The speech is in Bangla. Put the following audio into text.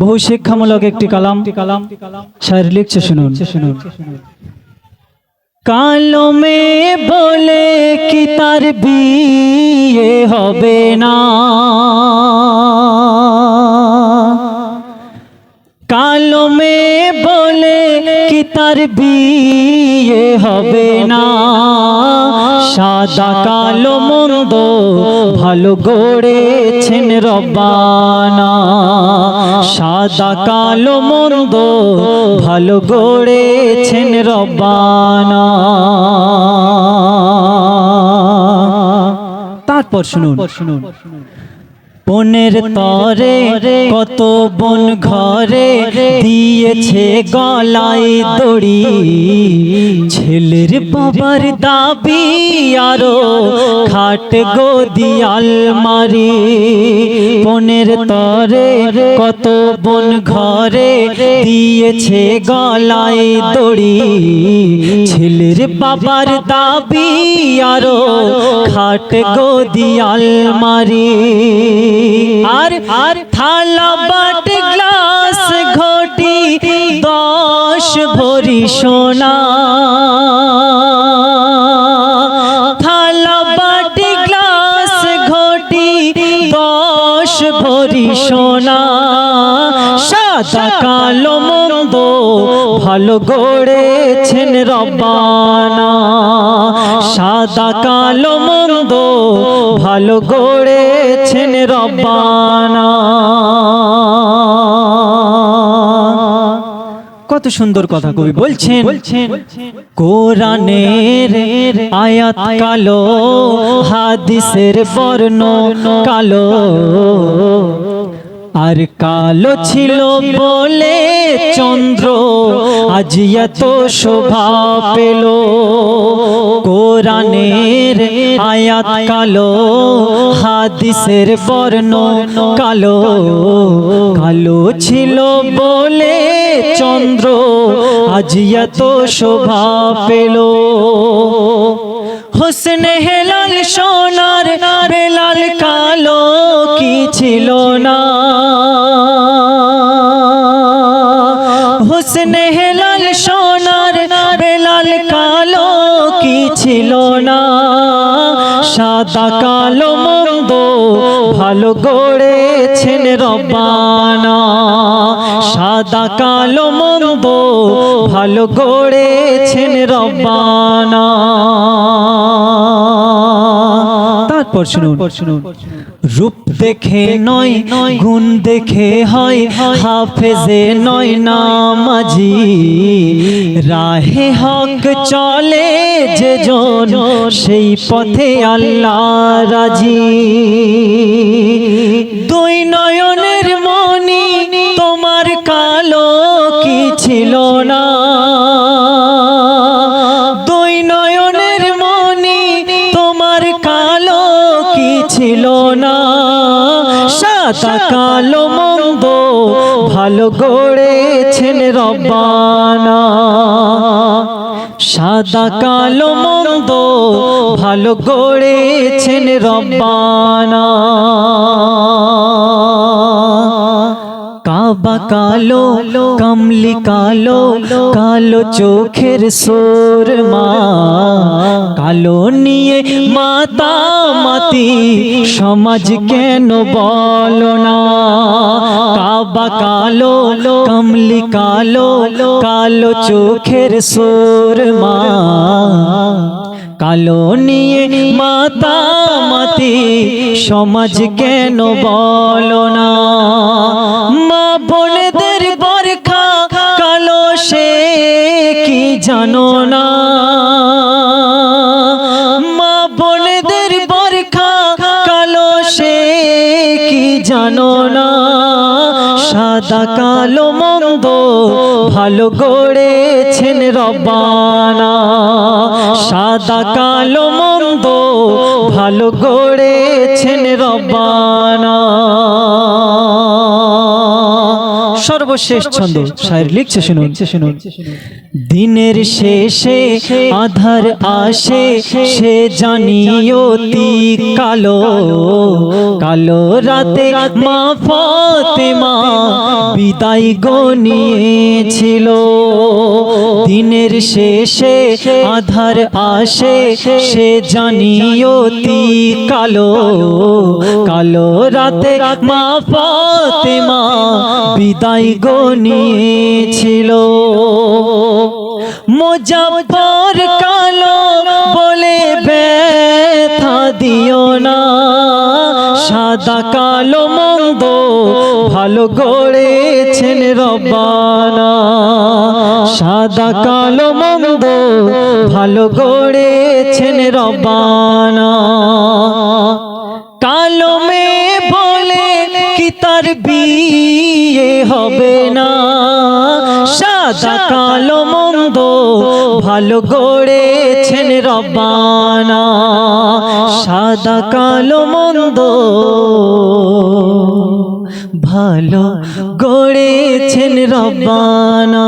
বহু শিক্ষামূলক একটি কালাম। কালাম শায়ের লিখছে শুনুন। শুনুন কালো মেয়ে বলে কি তার বিয়ে হবে না? কালো মেয়ে বলে কি তার বিয়ে হবে না? সাদা কালো মন্দ ভালো গড়েছেন রব্বানা। সাদা কালো মন্দ ভালো গড়েছেন রব্বানা। তারপর শুনুন। শুনুন বনের তরে কত বন ঘরে দিয়েছে গলায় দড়ি। ছেলের বাবার দাবি আরও খাট গদি আলমারি। বনের তরে কত বন ঘরে দিয়েছে গলায় দড়ি। ছেলের বাবার দাবি আরও খাট গদি মারি আর আর থালা বাট গ্লাস ঘটি দশ ভরি সোনা। সাদা কালো মন্দ ভালো গড়েছেন রব্বানা। সাদা কালো মন্দ ভালো গড়েছেন রব্বানা। কত সুন্দর কথা কবি বলছেন। কোরআনের আয়াত কালো, হাদিসের বর্ণ কালো। আর কালো ছিল বলে চন্দ্র আজ এত শোভা পেল। কোরআনের আয়াত কালো হাদিসের বর্ণ কালো। কালো। ছিল বলে চন্দ্র আজ এত শোভা পেল। হোসেন হেলাল সোনার বেলাল কালো কি ছিল না? সাদা কালো মন্দ, ভালো গড়েছেন রব্বানা। সাদা কালো মন্দ, ভালো গড়েছেন রব্বানা। তারপর শুনুন শুনুন। রূপ দেখে নয়, গুণ দেখে হয়, হাফেজে নয় নামাজি। রাহে হক চলে যে জন সেই পথে আল্লাহ রাজি। দুই নয়নের মনি তোমার কালো কি ছিল না? দুই নয়নের মনি তোমার কালো কি ছিল না? কালো মন্দ ভালো গড়েছেন রব্বানা। সাদা কালো মন্দ ভালো গড়েছেন রব্বানা। কাবা কালো কমলি কালো কালো চোখের সোর মা কালো নিয়ে মাতা মাতি সমাজ কেন বলো না? কাবা কালো কমলি কালো কালো চোখের সোর মা কালো নিয়ে মাতা মাতি সমাজ কেন বলো না? জানো না। মা বোনেদের বরখা কালো সে কি জানো না। সাদা কালো মন্দ ভালো গড়েছেন রব্বানা। সাদা কালো মন্দ ভালো গড়েছেন রব্বানা। সর্বশেষ ছন্দ। শায়ের লিখছে শুনুন। শুনুন। দিনের শেষে আধার আসে সে জানিও তি কালো। কালো রাতে মা ফতেমা বিদায় গনিয়েছিল। দিনের শেষে আধার আসে সে জানিয়তি কালো। কালো রাতে মা ফাতেমা বিদায় গনিয়েছিল মোজাফর কালো বলে ব্যথা দিও না। সাদা কালো মন্দ ভালো গড়েছেন রব্বানা। সাদা কালো মন্দ ভালো গড়েছেন রব্বানা। কালো তার বিয়ে হবে না। সাদা কালো মন্দ ভালো গড়েছেন রবানা সাদা কালো মন্দ ভালো গড়েছেন রব্বানা।